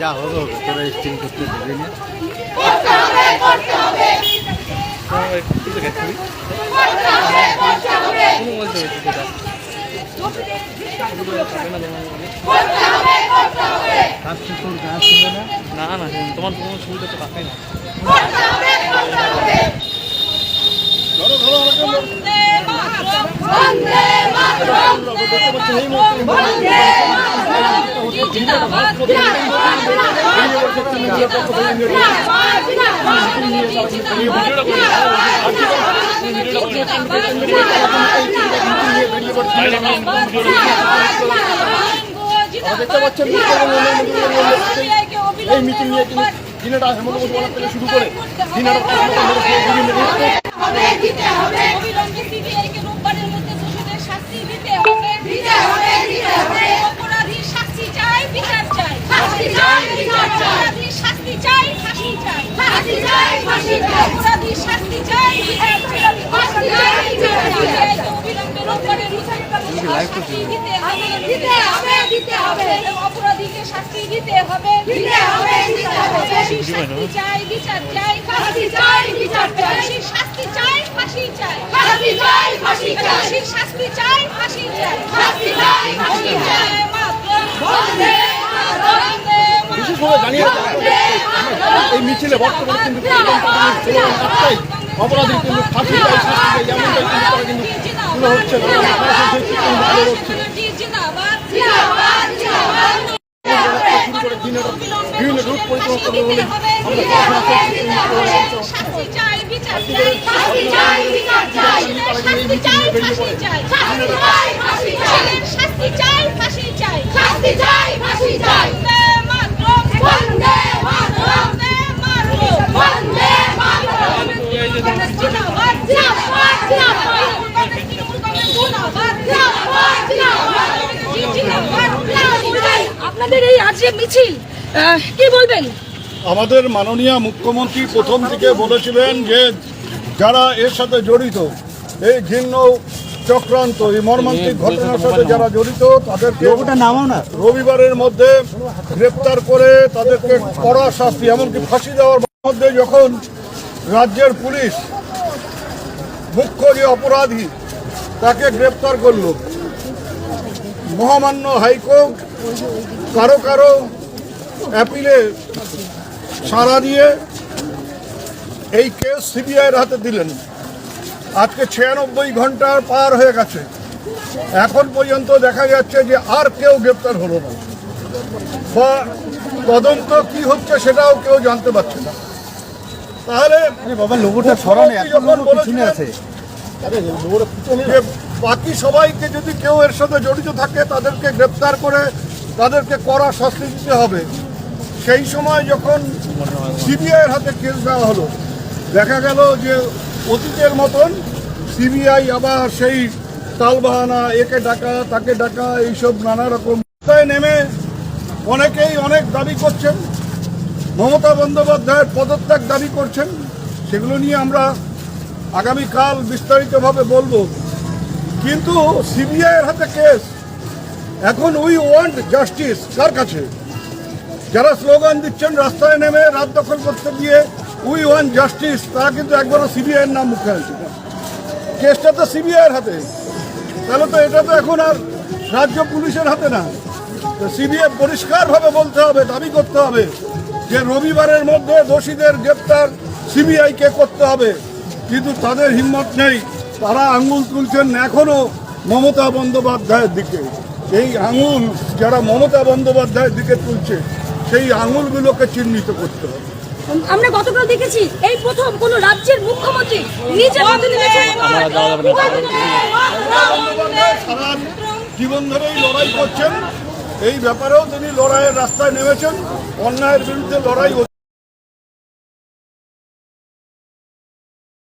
যা হবে হবে তোরা স্টিম করতে দেবে না। না? না তোমার কোনো সুবিধা তো রাখাই না। বন্দে মাতরম দেখতে এই মিটিং নিয়ে তিনি দিনাটা হেমন্ত মুখোপাধ্যায় থেকে শুরু করে অবিলম্বে সিবিআইকে রোববারের মধ্যে দোষীদের শাস্তি দিতে হবে দিতে হবে দিতে হবে অপরাধীর শাস্তি চাই বিচার চাই শাস্তি চাই বিচার চাই অপরাধীর শাস্তি চাই ফাঁসি চাই ফাঁসি চাই ফাঁসি চাই অপরাধীর শাস্তি চাই বিচার চাই শাস্তি চাই বিচার চাই সিবিআইকে অবিলম্বে রোববারের মধ্যে শাস্তি দিতে হবে দিতে হবে দিতে হবে অপরাধীকে শাস্তি দিতে হবে শাস্তি চাই বিচার চাই ফাঁসি চাই বিচার চাই শাস্তি চাই ফাঁসি চাই ফাঁসি চাই ফাঁসি চাই শাস্তি চাই ফাঁসি চাই ফাঁসি চাই ফাঁসি চাই বিশেষভাবে জানিয়ে এই মিছিলে বর্তমানে কিন্তু অপরাধী কিন্তু ফাঁসি চাই শাস্তি চাই এমনটাই কিন্তু তারা কিন্তু তুলে হচ্ছে বিভিন্ন রূপ শাস্তি চাই বিচার চাই ফাঁসি চাই বিচার চাই শাস্তি চাই ফাঁসি চাই শাস্তি চাই ফাঁসি চাই শাস্তি চাই ফাঁসি চাই শাস্তি চাই ফাঁসি চাই বন্দে মাতরম বন্দে মাতরম বন্দে মাতরম জিন্দাবাদ জিন্দাবাদ জিন্দাবাদ তৃণমূল কংগ্রেস জিন্দাবাদ জিন্দাবাদ জিন্দাবাদ জিন্দাবাদ আজকে মিছিল কি বলবেন? আমাদের মাননীয় মুখ্যমন্ত্রী প্রথম থেকে বলেছিলেন যে যারা এর সাথে জড়িত এই ঘৃণ্য চক্রান্ত এই মর্মান্তিক ঘটনার সাথে যারা জড়িত তাদেরকে রবিবারের মধ্যে গ্রেপ্তার করে তাদেরকে কড়া শাস্তি এমনকি ফাঁসি দেওয়ার মধ্যে যখন রাজ্যের পুলিশ মুখ্য যে অপরাধী তাকে গ্রেপ্তার করল মহামান্য হাইকোর্ট কারও কারও অ্যাপিলে সাড়া দিয়ে এই কেস সিবিআইয়ের হাতে দিলেন। আজকে ছিয়ানব্বই ঘণ্টার পার হয়ে গেছে। এখন পর্যন্ত দেখা যাচ্ছে যে আর কেউ গ্রেপ্তার হলো না। বা তদন্ত কি হচ্ছে সেটাও কেউ জানতে পারছে না। তাহলে বাকি সবাইকে যদি কেউ এর সাথে জড়িত থাকে তাদেরকে গ্রেপ্তার করে তাদেরকে কড়া শাস্তি দিতে হবে। সেই সময় যখন সিবিআইয়ের হাতে কেস দেওয়া হলো, দেখা গেল যে অতীতের মতন সিবিআই আবার সেই তালবাহানা, একে ডাকা, তাকে ডাকা, এইসব নানা রকম নেমে অনেকেই অনেক দাবি করছেন। মমতা বন্দ্যোপাধ্যায়ের পদত্যাগ দাবি করছেন। সেগুলো নিয়ে আমরা আগামীকাল বিস্তারিতভাবে বলব। কিন্তু সিবিআইয়ের হাতে কেস এখন উই ওয়ান্ট জাস্টিস কার কাছে? যারা স্লোগান দিচ্ছেন, রাস্তায় নেমে রাত দখল করতে গিয়ে উই ওয়ান্ট জাস্টিস তারা কিন্তু একবারও সিবিআইয়ের নাম মুখে আনছে। কেসটা তো সিবিআইয়ের হাতে। তাহলে তো এটা তো এখন আর রাজ্য পুলিশের হাতে না। তো সিবিআই পরিষ্কারভাবে বলতে হবে, দাবি করতে হবে যে রবিবারের মধ্যে দোষীদের গ্রেপ্তার সিবিআইকে করতে হবে। কিন্তু তাদের হিম্মত নেই। তারা আঙ্গুল তুলছেন এখনও মমতা বন্দ্যোপাধ্যায়ের দিকে। এই আঙুল যারা মমতা বন্দ্যোপাধ্যায়ের দিকে তুলছে সেই আঙুলগুলোকে চিহ্নিত করতে হবে। আমরা গতকাল দেখেছি এই প্রথম কোন রাজ্যের মুখ্যমন্ত্রী নিজে সারা জীবন ধরেই লড়াই করছেন। এই ব্যাপারেও তিনি লড়াইয়ের রাস্তায় নেমেছেন। অন্যায়ের বিরুদ্ধে লড়াই